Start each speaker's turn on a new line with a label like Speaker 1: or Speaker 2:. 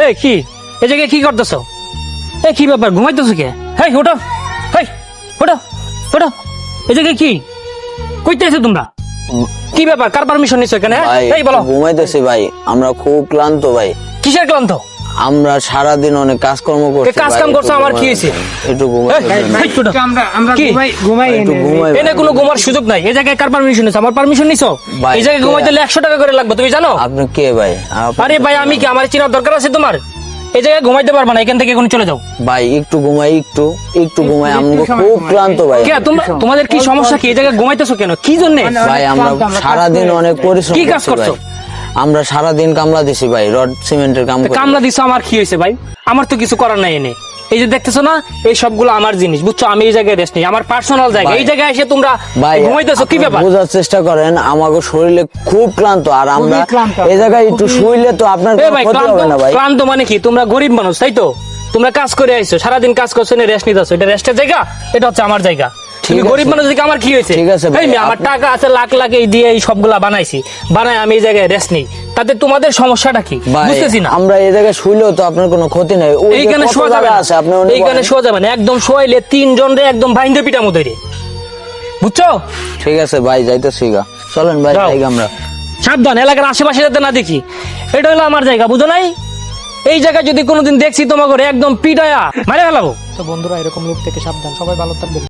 Speaker 1: এই কি? এই জায়গায় কি করতেছ? এ কি ব্যাপার? ঘুমাইতেছো কে? হেই ওঠো। হেই ওঠো ওঠো। এই জায়গায় কি? কইতে আছো তোমরা? কি ব্যাপার? কার পারমিশন নিছো এখানে? এই বলো।
Speaker 2: ঘুমাইতেছি ভাই। আমরা খুব ক্লান্ত ভাই।
Speaker 1: কিসের ক্লান্ত?
Speaker 2: আমরা সারাদিন অনেক কাজকর্ম করছি
Speaker 1: কাজ কাম করছ, আমার কি হয়েছে?
Speaker 2: একটু ঘুমাই
Speaker 3: আমরা আমরা ঘুমাই ঘুমাই
Speaker 2: একটু
Speaker 3: এনে।
Speaker 2: ঘুমাই
Speaker 1: এনে কোনো ঘুমার সুযোগ নাই। এই জায়গায় কার পারমিশন নিছো? আমার পারমিশন নিছো? এই জায়গায়? ঘুমাইতে একশো টাকা করে লাগবে তুমি জানো?
Speaker 2: আপনি কে ভাই?
Speaker 1: আরে ভাই আমি কি? আমার চেনার দরকার আছে তোমার? এই জায়গায় ঘুমাইতে পারবা না এখান থেকে এখন চলে যাও।
Speaker 2: ভাই একটু ঘুমাই একটু একটু ঘুমাই।
Speaker 3: একটু
Speaker 2: আমরা খুব ক্লান্ত ভাই।
Speaker 1: কে তোমরা তোমাদের কি সমস্যা কি? এই জায়গায় ঘুমাইতেছো কেন? কি জন্য?
Speaker 2: ভাই আমরা
Speaker 3: কাজ
Speaker 2: সারাদিন অনেক পরিশ্রম
Speaker 1: কি কাজ
Speaker 2: করছি আমরা সারাদিন কামলা দিছি ভাই রড সিমেন্টের কাম
Speaker 1: কামলা দিছো আমার কি হয়েছে ভাই? আমার তো কিছু করার নাই এনে। এই যে দেখতেছো না এই সবগুলো আমার জিনিস বুঝছ? আমি এই জায়গায় রেস্ট নেই আমার পার্সোনাল জায়গা। এই জায়গায় এসে তোমরা
Speaker 2: ভাই
Speaker 1: ঘুমাইতেছো কি ব্যাপার?
Speaker 2: বোঝার চেষ্টা করেন আমাকে শরীরে খুব ক্লান্ত আর আমরা এই জায়গায় একটু শুইলে তো আপনার ক্ষতি হবে না ভাই।
Speaker 1: ক্লান্ত মানে কি? তোমরা গরিব মানুষ তাই তো? তোমরা কাজ করে আইছো সারাদিন কাজ করছ না রেস্ট নিতেছো এটা রেস্টের জায়গা? এটা হচ্ছে আমার জায়গা। তুমি গরিব মানুষ দেখে আমার কি হয়েছে?
Speaker 2: ঠিক আছে ভাই,
Speaker 1: এই আমার টাকা আছে লাখ লাখ এই দিয়ে এই সবগুলা বানাইছি। বানাই আমি এই জায়গায় রেস্ট নেই। তাতে তোমাদের সমস্যাটা কি? বুঝতেছি না।
Speaker 2: আমরা এই জায়গায় শুইলেও তো আপনার কোনো ক্ষতি নাই।
Speaker 1: এইখানে শোয়া যাবে
Speaker 2: আছে আপনি
Speaker 1: এইখানে শোয়া যাবে না। একদম শোয়াইলে তিনজন রে একদম বাইন্দে পিটা মতো রে বুঝছ?
Speaker 2: ঠিক আছে ভাই যাইতেছি গা। চলেন ভাই যাই আমরা।
Speaker 1: সাবধান এলাকার আশেপাশে যাতে না দেখি। এটা হলো আমার জায়গা বুঝো নাই? এই জায়গায় যদি কোনোদিন দেখছি তোমাকে একদম পিটায়া মারে ফেলাবো।
Speaker 4: তো বন্ধুরা এরকম লোক থেকে সাবধান সবাই ভালো থাকবেন।